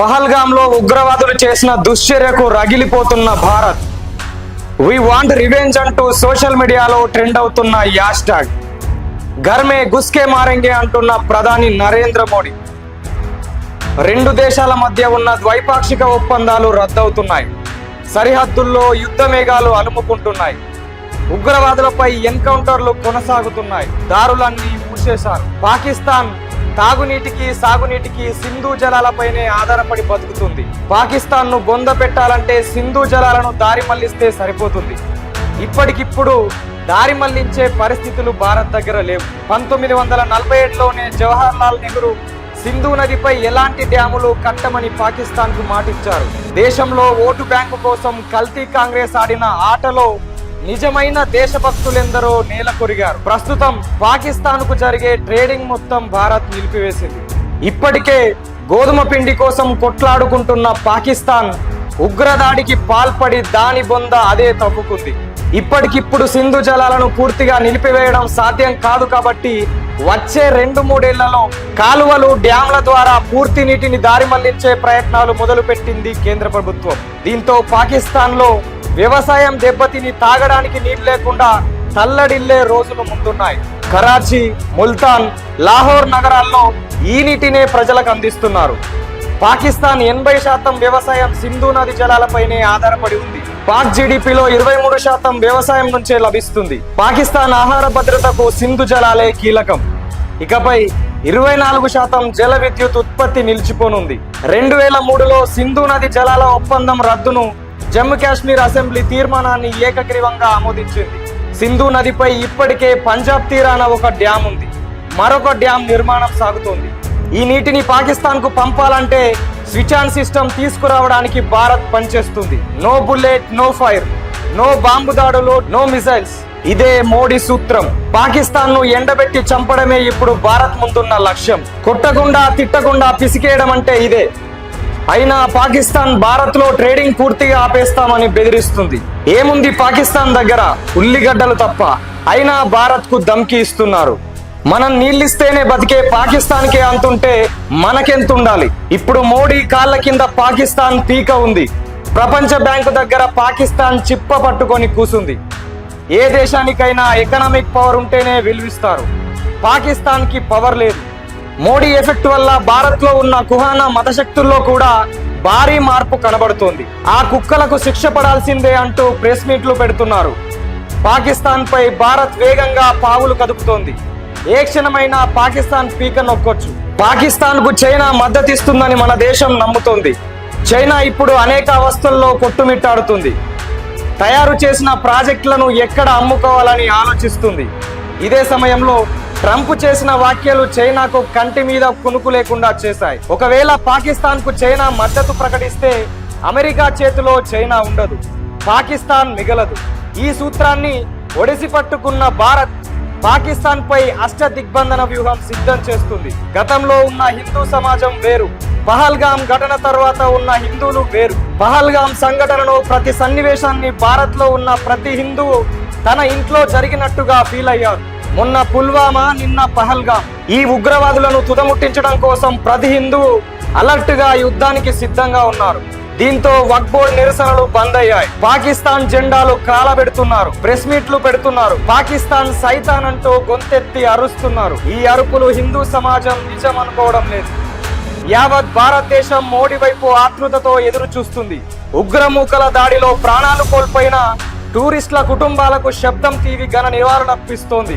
పహల్గాంలో ఉగ్రవాదులు చేసిన దుశ్చర్యకు రగిలిపోతున్న భారత్. వి వాంట్ రివెంజ్ అంటూ సోషల్ మీడియాలో ట్రెండ్ అవుతున్న యాష్ ట్యాగ్ గర్మే గుస్కే మారెంగే అంటున్న ప్రధాని నరేంద్ర మోడీ. రెండు దేశాల మధ్య ఉన్న ద్వైపాక్షిక ఒప్పందాలు రద్దవుతున్నాయి. సరిహద్దుల్లో యుద్ధ మేఘాలు అలుముకుంటున్నాయి. ఉగ్రవాదులపై ఎన్కౌంటర్లు కొనసాగుతున్నాయి. దారులన్నీ మూసేశారు. పాకిస్తాన్ తాగునీటికి సాగునీటికి సింధు జలాలపైనే ఆధారపడి బతుకుతుంది. పాకిస్తాన్ను బొంద పెట్టాలంటే సింధు జలాలను దారి మళ్ళిస్తే సరిపోతుంది. ఇప్పటికిప్పుడు దారి మళ్ళించే పరిస్థితులు భారత్ దగ్గర లేవు. పంతొమ్మిది వందల నలభై ఏడులోనే జవహర్ లాల్ నెహ్రూ సింధు నదిపై ఎలాంటి డ్యాములు కట్టమని పాకిస్తాన్కు మాటిచ్చారు. దేశంలో ఓటు బ్యాంకు కోసం కల్తీ కాంగ్రెస్ ఆడిన ఆటలో నిజమైన దేశభక్తులెందరో నేల కొరిగారు. ప్రస్తుతం పాకిస్తాన్కు జరిగే ట్రేడింగ్ మొత్తం భారత్ నిలిపివేసింది. ఇప్పటికే గోధుమ పిండి కోసం కొట్లాడుకుంటున్న పాకిస్తాన్ ఉగ్రదాడికి పాల్పడి దాని బొంద అదే తవ్వుకుంది. ఇప్పటికిప్పుడు సింధు జలాలను పూర్తిగా నిలిపివేయడం సాధ్యం కాదు కాబట్టి వచ్చే రెండు మూడేళ్ళలో కాలువలు డ్యాంల ద్వారా పూర్తి నీటిని దారి మళ్ళించే ప్రయత్నాలు మొదలుపెట్టింది కేంద్ర ప్రభుత్వం. దీంతో పాకిస్తాన్లో వ్యవసాయం దెబ్బతిని తాగడానికి నీరు లేకుండా తల్లడిల్లే రోజులు ముందున్నాయి. కరాచీ ముల్తాన్ లాహోర్ నగరాల్లో ఈ నీటినే ప్రజలకు అందిస్తున్నారు. పాకిస్తాన్ ఎనభై శాతం వ్యవసాయం సింధు నది జలాలపైనే ఆధారపడి ఉంది. పాక్ జీడిపిలో ఇరవై మూడు శాతం వ్యవసాయం నుంచే లభిస్తుంది. పాకిస్తాన్ ఆహార భద్రతకు సింధు జలాలే కీలకం. ఇకపై ఇరవై నాలుగు శాతం జల విద్యుత్ ఉత్పత్తి నిలిచిపోనుంది. రెండు వేల మూడులో సింధు నది జలాల ఒప్పందం రద్దును జమ్మూ కాశ్మీర్ అసెంబ్లీ తీర్మానాన్ని ఏకగ్రీవంగా ఆమోదించింది. సింధు నదిపై ఇప్పటికే పంజాబ్ తీరాన ఒక డ్యామ్ ఉంది. మరొక డ్యామ్ నిర్మాణం సాగుతోంది. ఈ నీటిని పాకిస్తాన్కు పంపాలంటే స్విచ్ ఆన్ సిస్టమ్ తీసుకురావడానికి భారత్ పనిచేస్తుంది. No bullet no fire no bomb దాడులు నో మిసైల్స్. ఇదే మోడీ సూత్రం. పాకిస్తాన్ను ఎండబెట్టి చంపడమే ఇప్పుడు భారత్ ముందున్న లక్ష్యం. కొట్టకుండా తిట్టకుండా పిసికేయడం అంటే ఇదే. అయినా పాకిస్తాన్ భారత్లో ట్రేడింగ్ పూర్తిగా ఆపేస్తామని బెదిరిస్తుంది. ఏముంది పాకిస్తాన్ దగ్గర? ఉల్లిగడ్డలు తప్ప. అయినా భారత్కు ధమ్కి ఇస్తున్నారు. మనం నీళ్ళిస్తేనే బతికే పాకిస్తాన్ కే అంతుంటే మనకెంత ఉండాలి ఇప్పుడు మోడీ కాళ్ళ కింద పాకిస్తాన్ పీక ఉంది. ప్రపంచ బ్యాంకు దగ్గర పాకిస్తాన్ చిప్ప పట్టుకొని కూసుంది. ఏ దేశానికైనా ఎకనామిక్ పవర్ ఉంటేనే విలువిస్తారు. పాకిస్తాన్కి పవర్ లేదు. మోడీ ఎఫెక్ట్ వల్ల భారత్లో ఉన్న కుహానా మతశక్తుల్లో కూడా భారీ మార్పు కనబడుతోంది. ఆ కుక్కలకు శిక్ష పడాల్సిందే అంటూ ప్రెస్ మీట్లు పెడుతున్నారు. పాకిస్తాన్ పై భారత్ వేగంగా పావులు కదుపుతోంది. ఏ క్షణమైనా పాకిస్తాన్ పీక నొక్కొచ్చు. పాకిస్తాన్కు చైనా మద్దతిస్తుందని మన దేశం నమ్ముతోంది. చైనా ఇప్పుడు అనేక అవస్థల్లో కొట్టుమిట్టాడుతుంది. తయారు చేసిన ప్రాజెక్టులను ఎక్కడ అమ్ముకోవాలని ఆలోచిస్తుంది. ఇదే సమయంలో ట్రంప్ చేసిన వ్యాఖ్యలు చైనాకు కంటి మీద కునుకు లేకుండా చేశాయి. ఒకవేళ పాకిస్తాన్కు చైనా మద్దతు ప్రకటిస్తే అమెరికా చేతిలో చైనా ఉండదు. పాకిస్తాన్ మిగలదు. ఈ సూత్రాన్ని ఒడిసి పట్టుకున్న భారత్ పాకిస్తాన్ పై అష్ట దిగ్బంధన వ్యూహం సిద్ధం చేస్తుంది. గతంలో ఉన్న హిందూ సమాజం వేరు. పహల్గాం ఘటన తర్వాత ఉన్న హిందువులు వేరు. పహల్గాం సంఘటనలో ప్రతి సన్నివేశాన్ని భారత్లో ఉన్న ప్రతి హిందువు తన ఇంట్లో జరిగినట్టుగా ఫీల్ అయ్యారు. మొన్న పుల్వామా నిన్న పహల్గా. ఈ ఉగ్రవాదులను తుదముట్టించడం కోసం ప్రతి హిందువు అలర్ట్గా యుద్ధానికి సిద్ధంగా ఉన్నారు. దీంతో వక్బోర్డ్ నిరసనలు బంద్ అయ్యాయి. పాకిస్తాన్ జెండాలు కాలబెడుతున్నారు. ప్రెస్ మీట్లు పెడుతున్నారు. పాకిస్తాన్ సైతాన్ అంటూ గొంతెత్తి అరుస్తున్నారు. ఈ అరుపులు హిందూ సమాజం నిజం అనుకోవడం లేదు. యావత్ భారతదేశం మోడీ వైపు ఆతృతతో ఎదురు చూస్తుంది ఉగ్రమూకల దాడిలో ప్రాణాలు కోల్పోయిన టూరిస్టుల కుటుంబాలకు శబ్దం తీవి ఘన నివారణప్పిస్తోంది